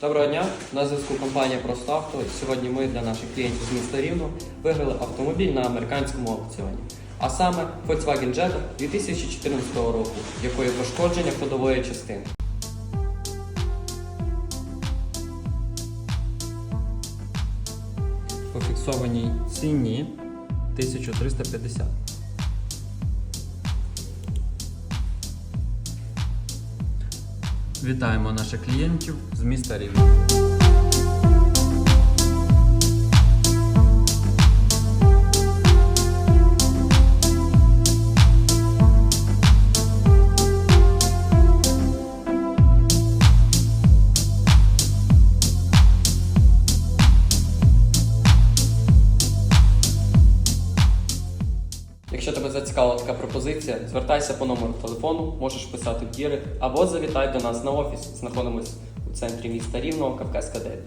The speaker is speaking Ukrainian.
Доброго дня, на зв'язку компанія Просто Авто. І Сьогодні ми для наших клієнтів з міста Рівно виграли автомобіль на американському аукціоні. А саме Volkswagen Jetta 2014 року, якої пошкодження ходової частини. По фіксованій ціні 1350. Вітаємо наших клієнтів з міста Рівне. Якщо тебе зацікавила така пропозиція, звертайся по номеру телефону, можеш писати в діри або завітай до нас на офіс. Знаходимось у центрі міста Рівного, Кавказька 9.